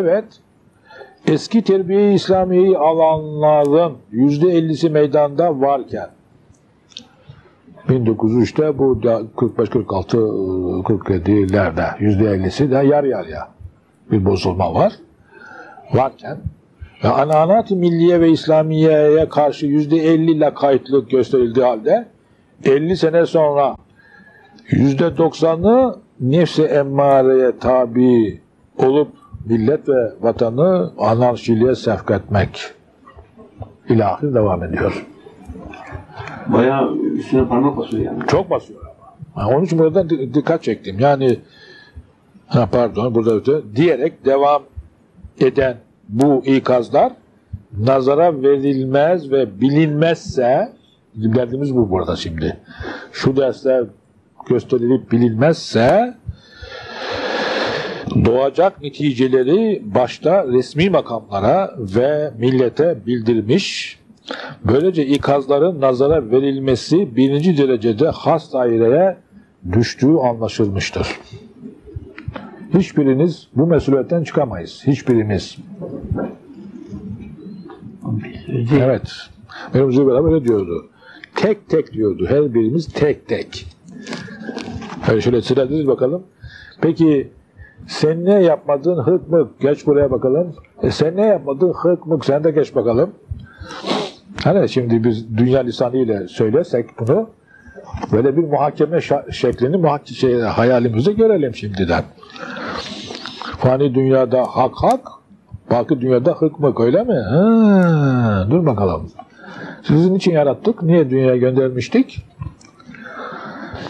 Evet, eski terbiye İslamiye'yi alanların yüzde ellisi meydanda varken 1903'te bu da 45 46 47'lerde yüzde ellisi de yar yarıya bir bozulma var. Varken ve anaanat milliye ve İslamiye'ye karşı yüzde 50 lakaytlık gösterildiği halde 50 sene sonra yüzde 90'ı nefsi emmareye tabi olup millet ve vatanı anarşiliğe sevk etmek ilahi devam ediyor. Bayağı üstüne parmak basıyor yani. Çok basıyor ama. Ha, onun için burada di- dikkat çektim. Yani ha, pardon burada öte diyerek devam eden bu ikazlar nazara verilmez ve bilinmezse derdimiz bu burada şimdi. Şu dersler gösterilip bilinmezse doğacak neticeleri başta resmi makamlara ve millete bildirmiş, böylece ikazların nazara verilmesi birinci derecede has daireye düştüğü anlaşılmıştır. Hiçbiriniz bu mesuliyetten çıkamayız. Hiçbirimiz. Evet. Benim Zübeyir böyle diyordu. Tek tek diyordu. Her birimiz tek tek. Hani şöyle sıradınız bakalım. Peki sen ne yapmadın hık mık? Geç buraya bakalım. E sen ne yapmadın hık mık? Sen de geç bakalım. Hani şimdi biz dünya lisanıyla söylesek bunu böyle bir muhakeme şeklini muhak şey, hayalimizde görelim şimdiden. Fani dünyada hak hak, baki dünyada hık mık öyle mi? Ha, dur bakalım. Sizin için yarattık. Niye dünyaya göndermiştik?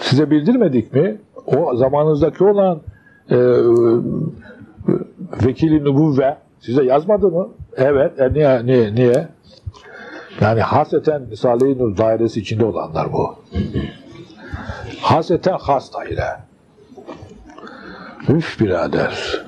Size bildirmedik mi? O zamanınızdaki olan e, vekili nübüvve size yazmadı mı? Evet. E, niye? Niye? Niye? Yani haseten Risale-i Nur dairesi içinde olanlar bu. Haseten has daire. Üf birader.